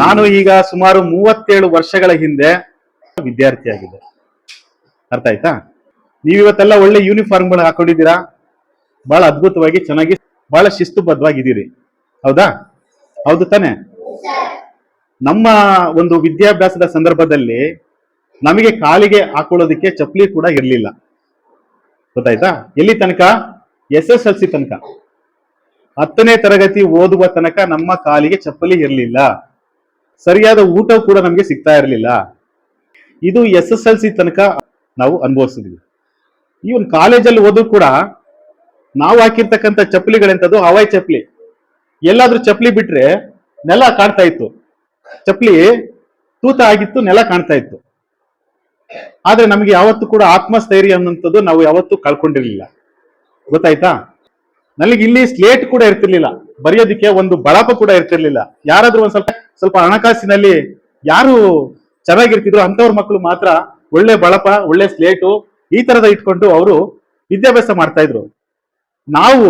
ನಾನು ಈಗ ಸುಮಾರು ಮೂವತ್ತೇಳು ವರ್ಷಗಳ ಹಿಂದೆ ವಿದ್ಯಾರ್ಥಿಯಾಗಿದ್ದೆ. ಅರ್ಥ ಆಯ್ತಾ? ನೀವು ಇವತ್ತೆಲ್ಲ ಒಳ್ಳೆ ಯೂನಿಫಾರ್ಮ್ಗಳು ಹಾಕೊಂಡಿದ್ದೀರಾ? ಬಹಳ ಅದ್ಭುತವಾಗಿ ಚೆನ್ನಾಗಿ, ಬಹಳ ಶಿಸ್ತುಬದ್ಧವಾಗಿದ್ದೀರಿ. ಹೌದಾ? ಹೌದು ತಾನೆ? ನಮ್ಮ ಒಂದು ವಿದ್ಯಾಭ್ಯಾಸದ ಸಂದರ್ಭದಲ್ಲಿ ನಮಗೆ ಕಾಲಿಗೆ ಹಾಕೊಳ್ಳೋದಕ್ಕೆ ಚಪ್ಪಲಿ ಕೂಡ ಇರಲಿಲ್ಲ. ಗೊತ್ತಾಯ್ತಾ? ಎಲ್ಲಿ ತನಕ? ಎಸ್ ಎಸ್ ಎಲ್ ಸಿ ತನಕ. ಹತ್ತನೇ ತರಗತಿ ಓದುವ ತನಕ ನಮ್ಮ ಕಾಲಿಗೆ ಚಪ್ಪಲಿ ಇರಲಿಲ್ಲ. ಸರಿಯಾದ ಊಟ ಕೂಡ ನಮಗೆ ಸಿಗ್ತಾ ಇರಲಿಲ್ಲ. ಇದು ಎಸ್ ಎಸ್ ಎಲ್ ಸಿ ತನಕ ನಾವು ಅನುಭವಿಸಿದ್ವಿ. ಇವನ್ ಕಾಲೇಜಲ್ಲಿ ಓದು ಕೂಡ ನಾವು ಹಾಕಿರ್ತಕ್ಕಂಥ ಚಪ್ಪಲಿಗಳೆಂಥದ್ದು ಹವಾಯಿ ಚಪ್ಪಲಿ. ಎಲ್ಲಾದ್ರೂ ಚಪ್ಪಲಿ ಬಿಟ್ರೆ ನೆಲ ಕಾಣ್ತಾ ಇತ್ತು. ಚಪ್ಪಲಿ ತೂತ ಆಗಿತ್ತು, ನೆಲ ಕಾಣ್ತಾ ಇತ್ತು. ಆದ್ರೆ ನಮಗೆ ಯಾವತ್ತೂ ಕೂಡ ಆತ್ಮಸ್ಥೈರ್ಯ ಅನ್ನುವಂಥದ್ದು ನಾವು ಯಾವತ್ತೂ ಕಳ್ಕೊಂಡಿರ್ಲಿಲ್ಲ. ಗೊತ್ತಾಯ್ತಾ? ನನಗೆ ಇಲ್ಲಿ ಸ್ಲೇಟ್ ಕೂಡ ಇರ್ತಿರ್ಲಿಲ್ಲ. ಬರೆಯೋದಕ್ಕೆ ಒಂದು ಬಳಪ ಕೂಡ ಇರ್ತಿರ್ಲಿಲ್ಲ. ಯಾರಾದ್ರೂ ಒಂದ್ ಸ್ವಲ್ಪ ಸ್ವಲ್ಪ ಹಣಕಾಸಿನಲ್ಲಿ ಯಾರು ಚೆನ್ನಾಗಿರ್ತಿದ್ರು ಅಂತವ್ರ ಮಕ್ಕಳು ಮಾತ್ರ ಒಳ್ಳೆ ಬಳಪ, ಒಳ್ಳೆ ಸ್ಲೇಟು ಈ ತರದ ಇಟ್ಕೊಂಡು ಅವರು ವಿದ್ಯಾಭ್ಯಾಸ ಮಾಡ್ತಾ ಇದ್ರು. ನಾವು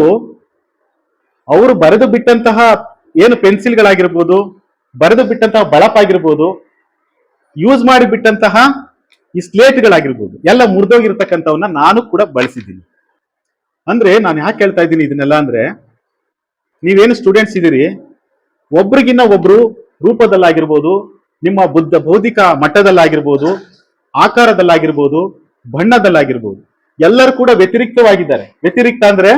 ಅವರು ಬರೆದು ಬಿಟ್ಟಂತಹ ಏನು ಪೆನ್ಸಿಲ್ಗಳಾಗಿರ್ಬೋದು, ಬರೆದು ಬಿಟ್ಟಂತಹ ಬಳಪ ಆಗಿರ್ಬೋದು ಯೂಸ್ ಮಾಡಿ ಬಿಟ್ಟಂತಹ ಈ ಸ್ಲೇಟ್ಗಳಾಗಿರ್ಬೋದು ಎಲ್ಲ ಮುರಿದೋಗಿರ್ತಕ್ಕಂಥವನ್ನ ನಾನು ಕೂಡ ಬಳಸಿದ್ದೀನಿ. ಅಂದ್ರೆ ನಾನು ಯಾಕೆ ಹೇಳ್ತಾ ಇದ್ದೀನಿ ಇದನ್ನೆಲ್ಲ ಅಂದ್ರೆ, ನೀವೇನು ಸ್ಟೂಡೆಂಟ್ಸ್ ಇದ್ದೀರಿ ಒಬ್ರಿಗಿನ್ನ ಒಬ್ರು ರೂಪದಲ್ಲಾಗಿರ್ಬೋದು, ನಿಮ್ಮ ಬುದ್ಧ ಬೌದ್ಧಿಕ ಮಟ್ಟದಲ್ಲಾಗಿರ್ಬೋದು, ಆಕಾರದಲ್ಲಾಗಿರ್ಬೋದು, ಬಣ್ಣದಲ್ಲಾಗಿರ್ಬೋದು, ಎಲ್ಲರೂ ಕೂಡ ವ್ಯತಿರಿಕ್ತವಾಗಿದ್ದಾರೆ. ವ್ಯತಿರಿಕ್ತ ಅಂದ್ರೆ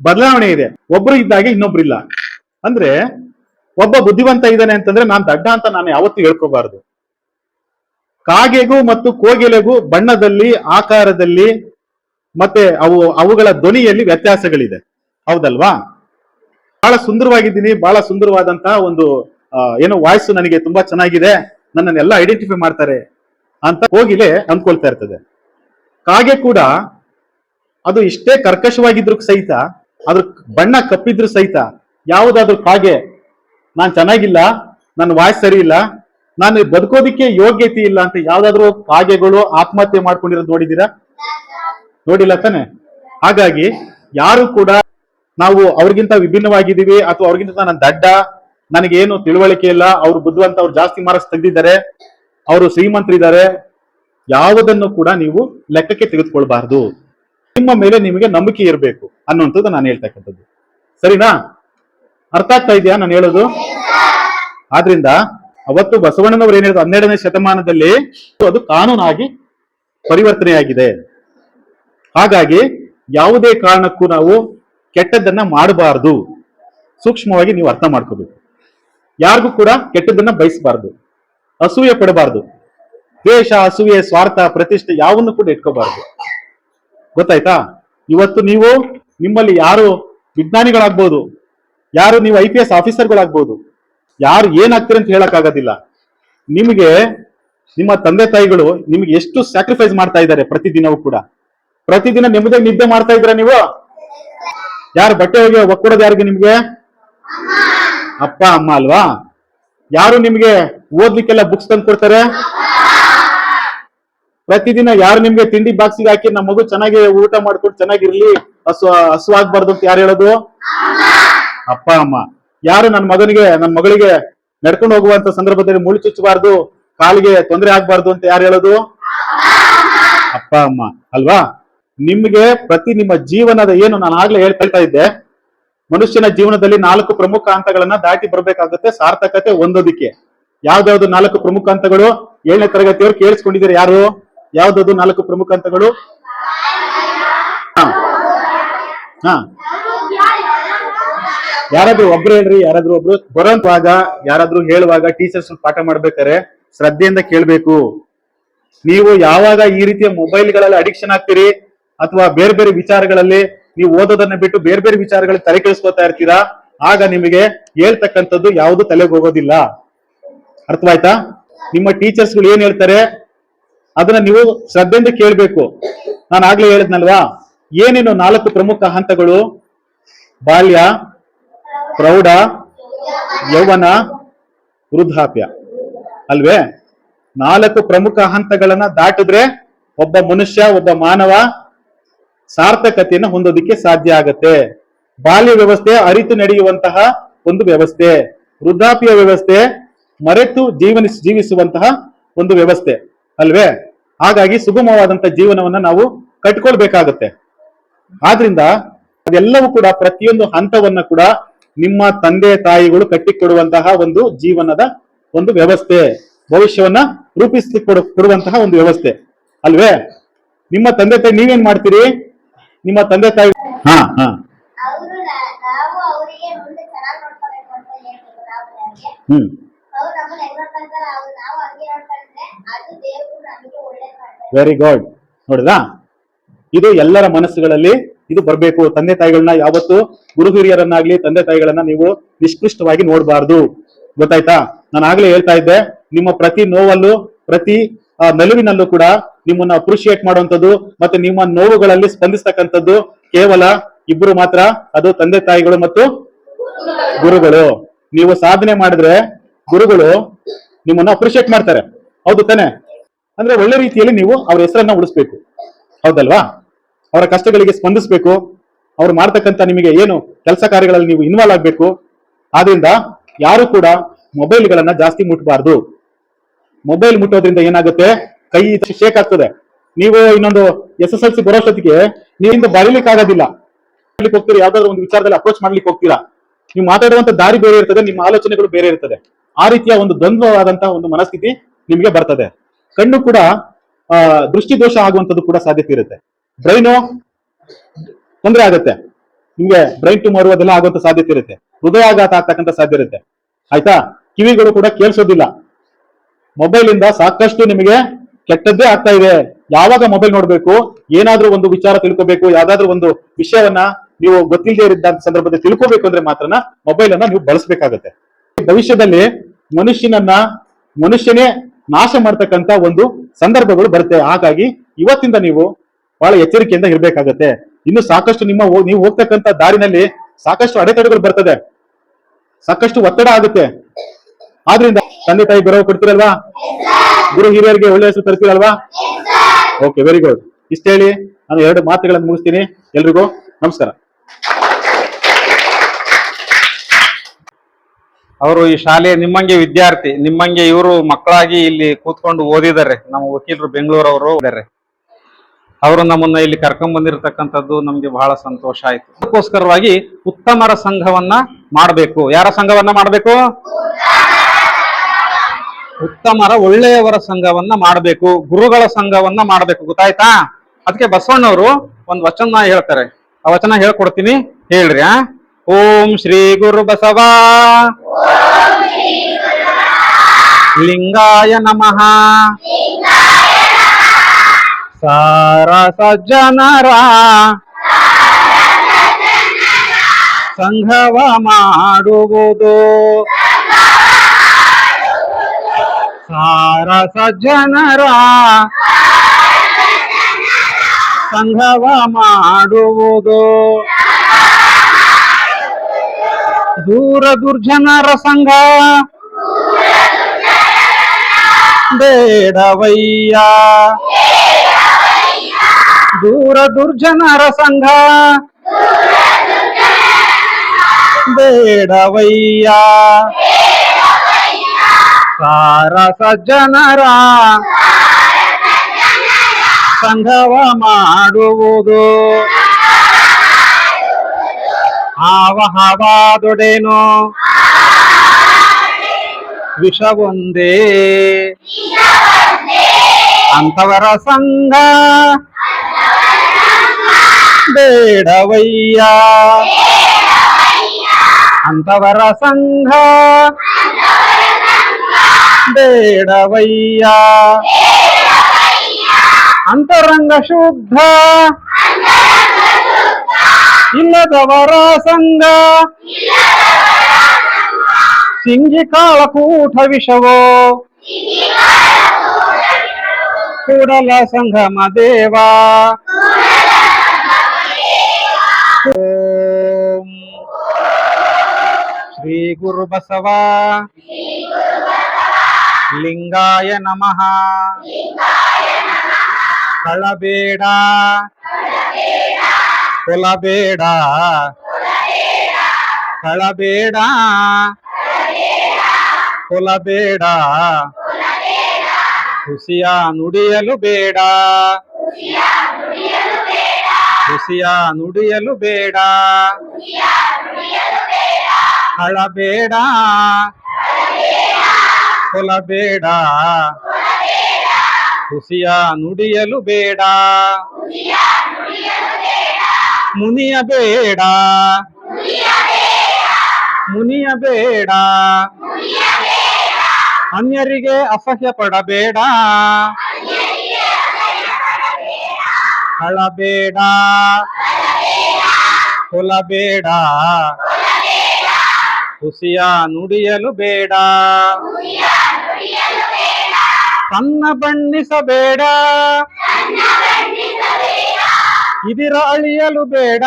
ಬದಲಾವಣೆ ಇದೆ. ಒಬ್ರು ಇದ್ದಾಗೆ ಇನ್ನೊಬ್ರು ಇಲ್ಲ ಅಂದ್ರೆ ಒಬ್ಬ ಬುದ್ಧಿವಂತ ಇದ್ದಾನೆ ಅಂತಂದ್ರೆ ನಾನ್ ದಡ್ಡ ಅಂತ ನಾನು ಯಾವತ್ತೂ ಹೇಳ್ಕೋಬಾರ್ದು. ಕಾಗೆಗೂ ಮತ್ತು ಕೋಗಿಲೆಗೂ ಬಣ್ಣದಲ್ಲಿ, ಆಕಾರದಲ್ಲಿ ಮತ್ತೆ ಅವು ಅವುಗಳ ಧ್ವನಿಯಲ್ಲಿ ವ್ಯತ್ಯಾಸಗಳಿದೆ. ಹೌದಲ್ವಾ? ಬಹಳ ಸುಂದರವಾಗಿದ್ದೀನಿ. ಬಹಳ ಸುಂದರವಾದಂತಹ ಒಂದು ಏನೋ ವಾಯ್ಸ್ ನನಗೆ ತುಂಬಾ ಚೆನ್ನಾಗಿದೆ. ನನ್ನನ್ನೆಲ್ಲ ಐಡೆಂಟಿಫೈ ಮಾಡ್ತಾರೆ ಅಂತ ಹೋಗಿಲೆ ಅಂದ್ಕೊಳ್ತಾ ಇರ್ತದೆ. ಕಾಗೆ ಕೂಡ ಅದು ಇಷ್ಟೇ ಕರ್ಕಶವಾಗಿದ್ರು ಸಹಿತ, ಅದ್ರ ಬಣ್ಣ ಕಪ್ಪಿದ್ರು ಸಹಿತ, ಯಾವುದಾದ್ರೂ ಕಾಗೆ, ನಾನು ಚೆನ್ನಾಗಿಲ್ಲ, ನನ್ನ ವಾಯ್ಸ್ ಸರಿ ಇಲ್ಲ, ನಾನು ಬದುಕೋದಿಕ್ಕೆ ಯೋಗ್ಯತೆ ಇಲ್ಲ ಅಂತ ಯಾವ್ದಾದ್ರು ಕಾಗೆಗಳು ಆತ್ಮಹತ್ಯೆ ಮಾಡ್ಕೊಂಡಿರೋದು ನೋಡಿದೀರಾ ನೋಡಿಲ್ಲ ತಾನೆ? ಹಾಗಾಗಿ ಯಾರು ಕೂಡ ನಾವು ಅವ್ರಿಗಿಂತ ವಿಭಿನ್ನವಾಗಿದ್ದೀವಿ ಅಥವಾ ಅವ್ರಿಗಿಂತ ನಾನು ದಡ್ಡ, ನನಗೇನು ತಿಳುವಳಿಕೆ ಇಲ್ಲ, ಅವ್ರು ಬುದ್ಧಿವಂತ, ಅವ್ರು ಜಾಸ್ತಿ ಮಾರ್ಕ್ಸ್ ತೆಗೆದಿದ್ದಾರೆ, ಅವರು ಶ್ರೀಮಂತರಿದ್ದಾರೆ, ಯಾವುದನ್ನು ಕೂಡ ನೀವು ಲೆಕ್ಕಕ್ಕೆ ತೆಗೆದುಕೊಳ್ಬಾರ್ದು. ನಿಮ್ಮ ಮೇಲೆ ನಿಮಗೆ ನಂಬಿಕೆ ಇರಬೇಕು ಅನ್ನುವಂಥದ್ದು ನಾನು ಹೇಳ್ತಕ್ಕಂಥದ್ದು. ಸರಿನಾ? ಅರ್ಥ ಆಗ್ತಾ ಇದೆಯಾ ನಾನು ಹೇಳೋದು? ಆದ್ರಿಂದ ಅವತ್ತು ಬಸವಣ್ಣನವರು ಏನ್ ಹೇಳಿದ್ರು? ಹನ್ನೆರಡನೇ ಶತಮಾನದಲ್ಲಿ ಅದು ಕಾನೂನಾಗಿ ಪರಿವರ್ತನೆಯಾಗಿದೆ. ಹಾಗಾಗಿ ಯಾವುದೇ ಕಾರಣಕ್ಕೂ ನಾವು ಕೆಟ್ಟದ್ದನ್ನ ಮಾಡಬಾರದು. ಸೂಕ್ಷ್ಮವಾಗಿ ನೀವು ಅರ್ಥ ಮಾಡ್ಕೋಬೇಕು. ಯಾರಿಗೂ ಕೂಡ ಕೆಟ್ಟದ್ದನ್ನ ಬಯಸಬಾರದು. ಅಸೂಯೆ ಪಡಬಾರ್ದು. ದ್ವೇಷ, ಅಸೂಯೆ, ಸ್ವಾರ್ಥ, ಪ್ರತಿಷ್ಠೆ ಯಾವನ್ನು ಕೂಡ ಇಟ್ಕೋಬಾರದು. ಗೊತ್ತಾಯ್ತಾ? ಇವತ್ತು ನೀವು ನಿಮ್ಮಲ್ಲಿ ಯಾರು ವಿಜ್ಞಾನಿಗಳಾಗ್ಬೋದು, ಯಾರು ನೀವು ಐ ಪಿ ಎಸ್ ಆಫೀಸರ್ಗಳಾಗ್ಬೋದು, ಯಾರು ಏನಾಗ್ತೀರಿ ಅಂತ ಹೇಳಕ್ ಆಗೋದಿಲ್ಲ ನಿಮಗೆ ನಿಮ್ಮ ತಂದೆ ತಾಯಿಗಳು ನಿಮ್ಗೆ ಎಷ್ಟು ಸ್ಯಾಕ್ರಿಫೈಸ್ ಮಾಡ್ತಾ ಇದ್ದಾರೆ ಪ್ರತಿದಿನವೂ ಕೂಡ. ಪ್ರತಿದಿನ ನೆಮ್ಮದಿ ನಿದ್ದೆ ಮಾಡ್ತಾ ಇದ್ರ ನೀವು? ಯಾರು ಬಟ್ಟೆ ಹೋಗಿ ಒಕ್ಕೊಡೋದು ಯಾರಿಗೆ ನಿಮ್ಗೆ? ಅಪ್ಪ, ಅಮ್ಮ ಅಲ್ವಾ? ಯಾರು ನಿಮ್ಗೆ ಓದ್ಲಿಕ್ಕೆಲ್ಲ ಬುಕ್ಸ್ ತಂದು ಕೊಡ್ತಾರೆ? ಪ್ರತಿದಿನ ಯಾರು ನಿಮ್ಗೆ ತಿಂಡಿ ಬಾಕ್ಸಿಗೆ ಹಾಕಿ ನಮ್ಮ ಮಗು ಚೆನ್ನಾಗಿ ಊಟ ಮಾಡ್ಕೊಂಡು ಚೆನ್ನಾಗಿರ್ಲಿ, ಹಸು ಹಸು ಆಗ್ಬಾರ್ದು ಅಂತ ಯಾರು ಹೇಳೋದು? ಅಪ್ಪ, ಅಮ್ಮ. ಯಾರು ನನ್ನ ಮಗನಿಗೆ, ನನ್ನ ಮಗಳಿಗೆ ನಡ್ಕೊಂಡು ಹೋಗುವಂತ ಸಂದರ್ಭದಲ್ಲಿ ಮುಳು ಚುಚ್ಚಬಾರ್ದು, ಕಾಲಿಗೆ ತೊಂದರೆ ಆಗ್ಬಾರ್ದು ಅಂತ ಯಾರು ಹೇಳೋದು? ಅಪ್ಪ, ಅಮ್ಮ. ಅಲ್ವಾ? ನಿಮ್ಗೆ ಪ್ರತಿ ನಿಮ್ಮ ಜೀವನದ ಏನು ನಾನು ಆಗ್ಲೇ ಹೇಳ್ತಾ ಇದ್ದೆ, ಮನುಷ್ಯನ ಜೀವನದಲ್ಲಿ ನಾಲ್ಕು ಪ್ರಮುಖ ಹಂತಗಳನ್ನ ದಾಟಿ ಬರ್ಬೇಕಾಗುತ್ತೆ, ಸಾರ್ಥಕತೆ ಹೊಂದೋದಿಕ್ಕೆ ಯಾವ್ದಾವ್ದು ನಾಲ್ಕು ಪ್ರಮುಖ ಹಂತಗಳು? ಏಳನೇ ತರಗತಿಯವರು ಕೇಳಿಸ್ಕೊಂಡಿದ್ದೀರಿ ಯಾರು? ಯಾವ್ದಾದ್ರು ನಾಲ್ಕು ಪ್ರಮುಖ ಹಂತಗಳು? ಯಾರಾದ್ರೂ ಒಬ್ರು ಹೇಳ್ರಿ, ಯಾರಾದ್ರೂ ಒಬ್ರು. ಬರೋಂತವಾಗ ಯಾರಾದ್ರೂ ಹೇಳುವಾಗ ಟೀಚರ್ಸ್ ಪಾಠ ಮಾಡ್ಬೇಕಾರೆ ಶ್ರದ್ಧೆಯಿಂದ ಕೇಳ್ಬೇಕು. ನೀವು ಯಾವಾಗ ಈ ರೀತಿಯ ಮೊಬೈಲ್ಗಳಲ್ಲಿ ಅಡಿಕ್ಷನ್ ಆಗ್ತೀರಿ? ಅಥವಾ ಬೇರೆ ಬೇರೆ ವಿಚಾರಗಳಲ್ಲಿ ನೀವು ಓದೋದನ್ನ ಬಿಟ್ಟು ಬೇರೆ ಬೇರೆ ವಿಚಾರಗಳಲ್ಲಿ ತಲೆ ಕೆಡಿಸ್ಕೊತಾ ಇರ್ತೀರಾ? ಆಗ ನಿಮಗೆ ಹೇಳ್ತಕ್ಕಂಥದ್ದು ಯಾವುದು ತಲೆಗೆ ಹೋಗೋದಿಲ್ಲ. ಅರ್ಥವಾಯ್ತಾ? ನಿಮ್ಮ ಟೀಚರ್ಸ್ಗಳು ಏನ್ ಹೇಳ್ತಾರೆ? ಅದನ್ನ ನೀವು ಶ್ರದ್ಧೆಯಿಂದ ಕೇಳ್ಬೇಕು. ನಾನು ಆಗ್ಲೇ ಹೇಳಿದ್ನಲ್ವಾ? ಏನೇನು ನಾಲ್ಕು ಪ್ರಮುಖ ಹಂತಗಳು? ಬಾಲ್ಯ, ಪ್ರೌಢ, ಯೌವನ, ವೃದ್ಧಾಪ್ಯ. ಅಲ್ವೇ? ನಾಲ್ಕು ಪ್ರಮುಖ ಹಂತಗಳನ್ನ ದಾಟಿದ್ರೆ ಒಬ್ಬ ಮನುಷ್ಯ, ಒಬ್ಬ ಮಾನವ ಸಾರ್ಥಕತೆಯನ್ನು ಹೊಂದೋದಿಕ್ಕೆ ಸಾಧ್ಯ ಆಗತ್ತೆ. ಬಾಲ್ಯ ವ್ಯವಸ್ಥೆ, ಅರಿತು ನಡೆಯುವಂತಹ ಒಂದು ವ್ಯವಸ್ಥೆ. ವೃದ್ಧಾಪ್ಯ ವ್ಯವಸ್ಥೆ, ಮರೆತು ಜೀವನ, ಜೀವಿಸುವಂತಹ ಒಂದು ವ್ಯವಸ್ಥೆ. ಅಲ್ವೇ? ಹಾಗಾಗಿ ಸುಗಮವಾದಂತಹ ಜೀವನವನ್ನ ನಾವು ಕಟ್ಕೊಳ್ಬೇಕಾಗತ್ತೆ. ಆದ್ರಿಂದ ಅದೆಲ್ಲವೂ ಕೂಡ ಪ್ರತಿಯೊಂದು ಹಂತವನ್ನ ಕೂಡ ನಿಮ್ಮ ತಂದೆ, ತಾಯಿಗಳು ಕಟ್ಟಿಕೊಡುವಂತಹ ಒಂದು ಜೀವನದ ಒಂದು ವ್ಯವಸ್ಥೆ. ಭವಿಷ್ಯವನ್ನ ರೂಪಿಸಿ ಕೊಡು ಕೊಡುವಂತಹ ಒಂದು ವ್ಯವಸ್ಥೆ. ಅಲ್ವೇ? ನಿಮ್ಮ ತಂದೆ ತಾಯಿ ನೀವೇನ್ ಮಾಡ್ತೀರಿ? ನಿಮ್ಮ ತಂದೆ ತಾಯಿ ಹಾ ಹಾ. ಅವರು ನಾವು ಅವರಿಗೆ ಮುಂದೆ ಚೆನ್ನಾಗಿ ನೋಡ್ಕೋಬೇಕು ಅಂತ ಹೇಳ್ತೀವಿ ನಾವು ಅವ್ರಿಗೆ. ಹ್ಮ್. ಅವ್ರು ನಮ್ಮನ್ನ ಹೆಂಗ್ ನೋಡ್ಕೊಂತಾರೆ ಅವ್ರು ನಾವು ಹಂಗೆ ನೋಡ್ಕೊಂಡ್ರೆ ಅದು ದೇವ್ರು ನಮಗೆ ಒಳ್ಳೇದ್ ಮಾಡ್ತಾರೆ ವೆರಿ ಗುಡ್ ನೋಡಿದಾ ಇದು ಎಲ್ಲರ ಮನಸ್ಸುಗಳಲ್ಲಿ ಇದು ಬರಬೇಕು. ತಂದೆ ತಾಯಿಗಳನ್ನ ಯಾವತ್ತು ಗುರು ಹಿರಿಯರನ್ನಾಗ್ಲಿ ತಂದೆ ತಾಯಿಗಳನ್ನ ನೀವು ನಿಷ್ಕೃಷ್ಟವಾಗಿ ನೋಡಬಾರ್ದು. ಗೊತ್ತಾಯ್ತಾ? ನಾನು ಆಗ್ಲೇ ಹೇಳ್ತಾ ಇದ್ದೆ ನಿಮ್ಮ ಪ್ರತಿ ನೋವಲ್ಲೂ ಪ್ರತಿ ನಲುವಿನಲ್ಲೂ ಕೂಡ ನಿಮ್ಮನ್ನ ಅಪ್ರಿಶಿಯೇಟ್ ಮಾಡುವಂತದ್ದು ಮತ್ತೆ ನಿಮ್ಮ ನೋವುಗಳಲ್ಲಿ ಸ್ಪಂದಿಸ್ತಕ್ಕಂಥದ್ದು ಕೇವಲ ಇಬ್ಬರು ಮಾತ್ರ, ಅದು ತಂದೆ ತಾಯಿಗಳು ಮತ್ತು ಗುರುಗಳು. ನೀವು ಸಾಧನೆ ಮಾಡಿದ್ರೆ ಗುರುಗಳು ನಿಮ್ಮನ್ನ ಅಪ್ರಿಶಿಯೇಟ್ ಮಾಡ್ತಾರೆ. ಹೌದು ತಾನೆ? ಅಂದ್ರೆ ಒಳ್ಳೆ ರೀತಿಯಲ್ಲಿ ನೀವು ಅವ್ರ ಹೆಸರನ್ನ ಉಳಿಸ್ಬೇಕು. ಹೌದಲ್ವಾ? ಅವರ ಕಷ್ಟಗಳಿಗೆ ಸ್ಪಂದಿಸ್ಬೇಕು. ಅವ್ರು ಮಾಡ್ತಕ್ಕಂಥ ನಿಮಗೆ ಏನು ಕೆಲಸ ಕಾರ್ಯಗಳಲ್ಲಿ ನೀವು ಇನ್ವಾಲ್ವ್ ಆಗ್ಬೇಕು. ಆದ್ರಿಂದ ಯಾರು ಕೂಡ ಮೊಬೈಲ್ಗಳನ್ನ ಜಾಸ್ತಿ ಮುಟ್ಬಾರ್ದು. ಮೊಬೈಲ್ ಮುಟ್ಟೋದ್ರಿಂದ ಏನಾಗುತ್ತೆ? ಕೈ ಶೇಕ್ ಆಗ್ತದೆ. ನೀವು ಇನ್ನೊಂದು ಎಸ್ ಎಸ್ ಎಲ್ ಸಿ ಬರೋಷ್ಟೊತ್ತಿಗೆ ನೀವಿಂದ ಬರೀಲಿಕ್ಕೆ ಆಗೋದಿಲ್ಲ. ಹೋಗ್ತೀರಿ, ಯಾವ್ದಾದ್ರು ಒಂದು ವಿಚಾರದಲ್ಲಿ ಅಪ್ರೋಚ್ ಮಾಡ್ಲಿಕ್ಕೆ ಹೋಗ್ತೀರಾ? ನೀವು ಮಾತಾಡುವಂತ ದಾರಿ ಬೇರೆ ಇರ್ತದೆ, ನಿಮ್ಮ ಆಲೋಚನೆಗಳು ಬೇರೆ ಇರ್ತದೆ. ಆ ರೀತಿಯ ಒಂದು ದ್ವಂದ್ವವಾದಂತಹ ಒಂದು ಮನಸ್ಥಿತಿ ನಿಮಗೆ ಬರ್ತದೆ. ಕಣ್ಣು ಕೂಡ ದೃಷ್ಟಿ ದೋಷ ಆಗುವಂತದ್ದು ಕೂಡ ಸಾಧ್ಯತೆ ಇರುತ್ತೆ. ಬ್ರೈನು ತೊಂದರೆ ಆಗುತ್ತೆ. ನಿಮ್ಗೆ ಬ್ರೈನ್ ಟ್ಯೂಮರ್ ಅದೆಲ್ಲ ಆಗುವಂತ ಸಾಧ್ಯತೆ ಇರುತ್ತೆ. ಹೃದಯಾಘಾತ ಆಗ್ತಕ್ಕಂಥ ಸಾಧ್ಯ ಇರುತ್ತೆ. ಆಯ್ತಾ? ಕಿವಿಗಳು ಕೂಡ ಕೇಳಿಸೋದಿಲ್ಲ. ಮೊಬೈಲ್ ಇಂದ ಸಾಕಷ್ಟು ನಿಮಗೆ ಕೆಟ್ಟದ್ದೇ ಆಗ್ತಾ ಇದೆ. ಯಾವಾಗ ಮೊಬೈಲ್ ನೋಡ್ಬೇಕು, ಏನಾದ್ರೂ ಒಂದು ವಿಚಾರ ತಿಳ್ಕೋಬೇಕು, ಯಾವ್ದಾದ್ರು ಒಂದು ವಿಷಯವನ್ನ ನೀವು ಗೊತ್ತಿಲ್ಲದೆ ಇದ್ದ ಸಂದರ್ಭದಲ್ಲಿ ತಿಳ್ಕೋಬೇಕು ಅಂದ್ರೆ ಮಾತ್ರನ ಮೊಬೈಲ್ ಅನ್ನ ನೀವು ಬಳಸಬೇಕಾಗತ್ತೆ. ಭವಿಷ್ಯದಲ್ಲಿ ಮನುಷ್ಯನನ್ನ, ಮನುಷ್ಯನೇ ನಾಶ ಮಾಡ್ತಕ್ಕಂತ ಒಂದು ಸಂದರ್ಭಗಳು ಬರುತ್ತೆ. ಹಾಗಾಗಿ ಇವತ್ತಿಂದ ನೀವು ಬಹಳ ಎಚ್ಚರಿಕೆಯಿಂದ ಇರ್ಬೇಕಾಗತ್ತೆ. ಇನ್ನು ಸಾಕಷ್ಟು ನಿಮ್ಮ ನೀವು ಹೋಗ್ತಕ್ಕಂತ ದಾರಿನಲ್ಲಿ ಸಾಕಷ್ಟು ಅಡೆತಡೆಗಳು ಬರ್ತದೆ. ಸಾಕಷ್ಟು ಒತ್ತಡ ಆಗುತ್ತೆ. ಆದ್ರಿಂದ ತಂದೆ ತಾಯಿ ಗೌರವ ಕೊಡ್ತೀರಲ್ವಾ? ಗುರು ಹಿರಿಯರಿಗೆ ಒಳ್ಳೆ ಹೆಸರು ತರ್ತೀರಲ್ವಾ ಓಕೆ ವೆರಿ ಗುಡ್ ಇಷ್ಟ ಹೇಳಿ, ನಾನು ಎರಡು ಮಾತುಗಳನ್ನು ಮುಗಿಸ್ತೀನಿ. ಎಲ್ರಿಗೂ ನಮಸ್ಕಾರ. ಅವರು ಈ ಶಾಲೆಯ ನಿಮ್ಮಂಗೆ ವಿದ್ಯಾರ್ಥಿ, ನಿಮ್ಮಂಗೆ ಇವರು ಮಕ್ಕಳಾಗಿ ಇಲ್ಲಿ ಕೂತ್ಕೊಂಡು ಓದಿದ್ದಾರೆ. ನಮ್ಮ ವಕೀಲರು ಬೆಂಗಳೂರವರು ಇದ್ದಾರೆ. ಅವರು ನಮ್ಮನ್ನ ಇಲ್ಲಿ ಕರ್ಕೊಂಡ್ ಬಂದಿರತಕ್ಕಂಥದ್ದು ನಮ್ಗೆ ಬಹಳ ಸಂತೋಷ ಆಯ್ತು. ಅದಕ್ಕೋಸ್ಕರವಾಗಿ ಉತ್ತಮರ ಸಂಘವನ್ನ ಮಾಡಬೇಕು. ಯಾರ ಸಂಘವನ್ನ ಮಾಡಬೇಕು? ಉತ್ತಮರ ಒಳ್ಳೆಯವರ ಸಂಘವನ್ನ ಮಾಡಬೇಕು, ಗುರುಗಳ ಸಂಘವನ್ನ ಮಾಡಬೇಕು, ಗೊತ್ತಾಯ್ತಾ? ಅದಕ್ಕೆ ಬಸವಣ್ಣವರು ಒಂದು ವಚನ ಹೇಳ್ತಾರೆ. ಆ ವಚನ ಹೇಳ್ಕೊಡ್ತೀನಿ, ಹೇಳ್ರಿ, ಆ? ಓಂ ಶ್ರೀ ಗುರು ಬಸವ. ಲಿಂಗಾಯ ನಮಃ. ಸಾರ ಸಜ್ಜನರ. ಸಂಘವ ಮಾಡುವುದು. ಸಾರ ಸಜ್ಜನರ ಸಂಘವ ಮಾಡುವುದು ದೂರ ದುರ್ಜನರ ಸಂಘ ಬೇಡವಯ್ಯ ದೂರ ದುರ್ಜನರ ಸಂಘ ಬೇಡವಯ್ಯ ಸಾರ ಸಜ್ಜನರ ಸಂಘವ ಮಾಡುವುದು ಆವ ಹವಾದೊಡೇನೋ ವಿಷವೊಂದೇ ಅಂತವರ ಸಂಘ ಬೇಡವಯ್ಯ ಅಂತವರ ಸಂಘ బేడవయ్యా అంతరంగ శుద్ధ. ఇల్లదవరాసంగ. సింగి కాళకూఠ విషవో. కూడల సంఘమ దేవా. శ్రీ గురు బసవా. ಗುರು ಬಸವ ಲಿಂಗಾಯ ನಮಃ ಕಳಬೇಡ ಕೊಲಬೇಡ ಕಳಬೇಡ ಕೊಲಬೇಡ ಹುಸಿಯ ನುಡಿಯಲು ಬೇಡ ಹುಸಿಯ ನುಡಿಯಲು ಬೇಡ ಅಳಬೇಡ ಕೊಲಬೇಡ. ಹುಸಿಯ ನುಡಿಯಲು ಬೇಡ. ಮುನಿಯ ಬೇಡ. ಮುನಿಯ ಬೇಡ. ಅನ್ಯರಿಗೆ ಅಸಹ್ಯ ಪಡಬೇಡ. ಅಳಬೇಡ ಕೊಲಬೇಡ. ಹುಸಿಯ ನುಡಿಯಲು ಬೇಡ ಕನ್ನ ಬಣ್ಣಿಸಬೇಡ ಇದಿರ ಅಳಿಯಲು ಬೇಡ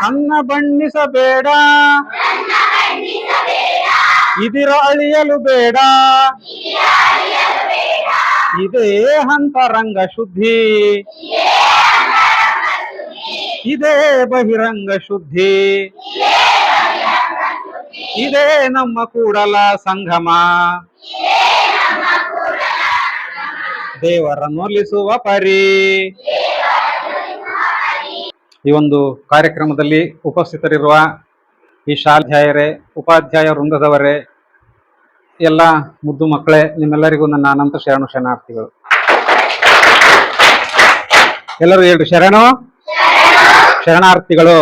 ಕನ್ನ ಬಣ್ಣಿಸಬೇಡ ಇದಿರ ಅಳಿಯಲು ಬೇಡ ಇದೇ ಹಂತರಂಗ ಶುದ್ಧಿ ಇದೇ ಬಹಿರಂಗ ಶುದ್ಧಿ. ಇದೇ ನಮ್ಮ ಕೂಡಲ ಸಂಗಮ. ದೇವರನ್ನೊಲಿಸುವ ಪರಿ. ಈ ಒಂದು ಕಾರ್ಯಕ್ರಮದಲ್ಲಿ ಉಪಸ್ಥಿತರಿರುವ ಈ ಶಾಧ್ಯಾಯರೇ ಉಪಾಧ್ಯಾಯ ವೃಂದದವರೇ, ಎಲ್ಲ ಮುದ್ದು ಮಕ್ಕಳೇ, ನಿಮ್ಮೆಲ್ಲರಿಗೂ ನನ್ನ ಅನಂತ ಶರಣು ಶರಣಾರ್ಥಿಗಳು. ಎಲ್ಲರೂ ಹೇಳ್ರಿ, ಶರಣು. ಶರಣಾರ್ಥಿಗಳು.